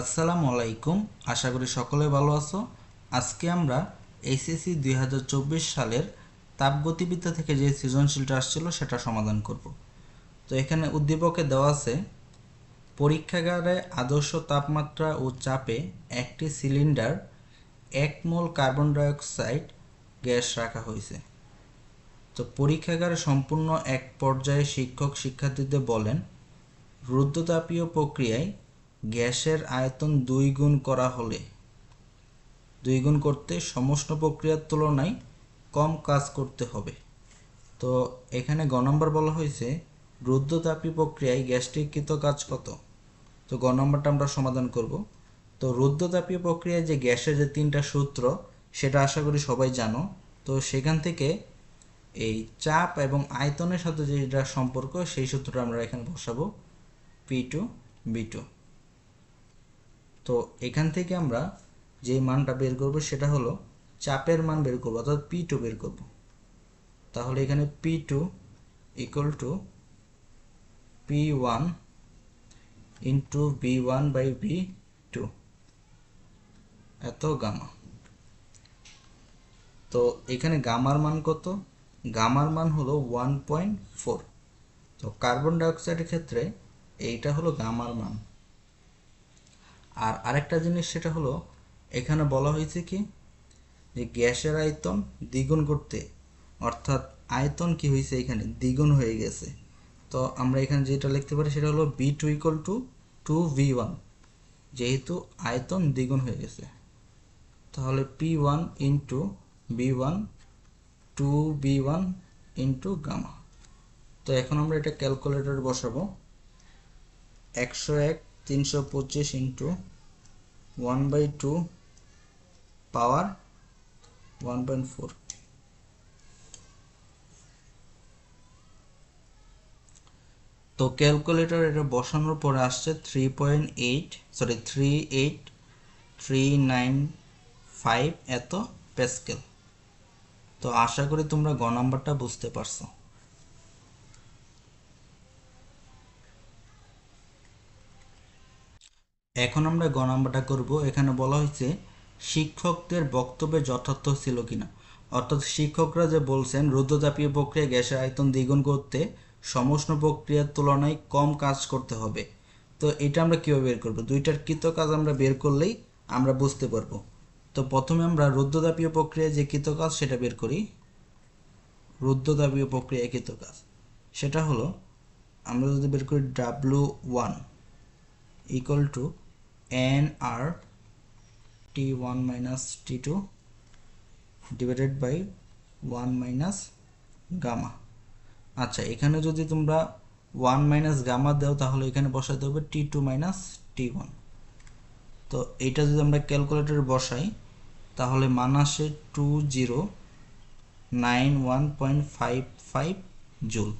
আসসালামু আলাইকুম আশা করি সকলে ভালো আছো। আজকে আমরা এইচএসসি দুই হাজার চব্বিশ সালের তাপগতিবিদ্যা থেকে যে সৃজনশীলটা আসছিল সেটা সমাধান করব। তো এখানে উদ্দীপকে দেওয়া আছে, পরীক্ষাগারে আদর্শ তাপমাত্রা ও চাপে একটি সিলিন্ডার এক মোল কার্বন ডাইঅক্সাইড গ্যাস রাখা হয়েছে। তো পরীক্ষাগারে সম্পূর্ণ এক পর্যায়ে শিক্ষক শিক্ষার্থীদের বলেন, রুদ্ধতাপীয় প্রক্রিয়ায় গ্যাসের আয়তন দুই গুণ করা হলে। দুই গুণ করতে সমস্ত প্রক্রিয়ার তুলনায় কম কাজ করতে হবে। তো এখানে গ নম্বর বলা হয়েছে, রুদ্ধতাপী প্রক্রিয়ায় গ্যাসটির কৃত কাজ কত? তো গ নম্বরটা আমরা সমাধান করব। তো রুদ্ধতাপীয় প্রক্রিয়ায় যে গ্যাসের যে তিনটা সূত্র, সেটা আশা করি সবাই জানো। তো সেখান থেকে এই চাপ এবং আয়তনের সাথে যেটা সম্পর্ক, সেই সূত্রটা আমরা এখানে বসাবো। P two, B two. তো এখান থেকে আমরা যে মানটা বের করব সেটা হলো চাপের মান বের করব, অর্থাৎ পি টু বের করব। তাহলে এখানে P two equal to P one into B one by B two এত গামা। তো এখানে গামার মান কত? গামার মান হলো ওয়ান পয়েন্ট ফোর তো কার্বন ডাইঅক্সাইডের ক্ষেত্রে এইটা হলো গামার মান। আর আরেকটা জিনিস সেটা হলো, এখানে বলা হয়েছে কি? যে গ্যাসের আয়তন দ্বিগুণ করতে, অর্থাৎ আয়তন কি হয়েছে এখানে? দ্বিগুণ হয়ে গেছে। তো আমরা এখানে যেটা লিখতে পারি সেটা হলো B two equal to two V one যেহেতু আয়তন দ্বিগুণ হয়ে গেছে। তাহলে P one into B one two B one into gamma তো এখন আমরা এটা ক্যালকুলেটর বসাবো। একশো এক তিনশো পঁচিশ into one by two power one point four তো ক্যালকুলেটর এটা বসানোর পরে আসছে three point eight sorry three eight three nine five এত প্যাসকেল তো আশা করি তোমরা গ নাম্বারটা বুঝতে পারছ। এখন আমরা গ নাম্বারটা করব। এখানে বলা হয়েছে, শিক্ষকদের বক্তব্যে যথার্থ ছিল কিনা। অর্থাৎ শিক্ষকরা যে বলছেন রুদ্রতাপীয় প্রক্রিয়া গ্যাসের আয়তন দ্বিগুণ করতে সমস্ত প্রক্রিয়ার তুলনায় কম কাজ করতে হবে। তো এটা আমরা কীভাবে বের করব? দুইটার কৃত কাজ আমরা বের করলেই আমরা বুঝতে পারব। তো প্রথমে আমরা রুদ্রতাপীয় প্রক্রিয়ায় যে কৃত কাজ, সেটা বের করি। রুদ্রতাপীয় প্রক্রিয়ায় কৃত কাজ। সেটা হলো, আমরা যদি বের করি W one equal to T one minus T two divided by one minus gamma আচ্ছা এখানে যদি তোমরা ওয়ান মাইনাস গামা দাও, তাহলে এখানে বসাতে হবে T two minus T one তো এইটা যদি আমরা ক্যালকুলেটরে বসাই, তাহলে মান আসে two zero nine one point five five joule.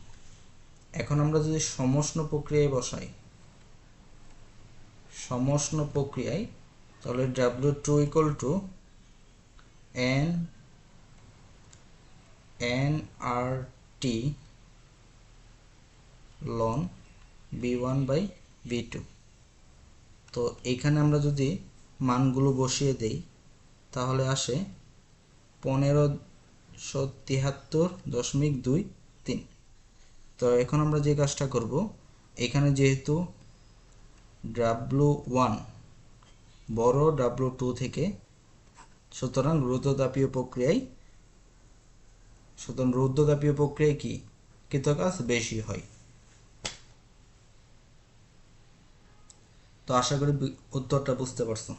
এখন আমরা যদি সমষ্ণ প্রক্রিয়ায় বসাই সমষ্ণ প্রক্রিয়ায় তাহলে W two equal to N N R T ln B one by B two তো এইখানে আমরা যদি মানগুলো বসিয়ে দেই, তাহলে আসে পনেরোশো তিয়াত্তর দশমিক দুই তিন। তো এখন আমরা যে কাজটা করব, এখানে যেহেতু ডাব্লু ওয়ান বড় ডাব্লু টু থেকে, সুতরাং রুদ্রতাপীয় প্রক্রিয়ায়, সুতরাং রুদ্রতাপীয় প্রক্রিয়ায় কি? কৃতকাজ বেশি হয়। তো আশা করি উত্তরটা বুঝতে পারছ।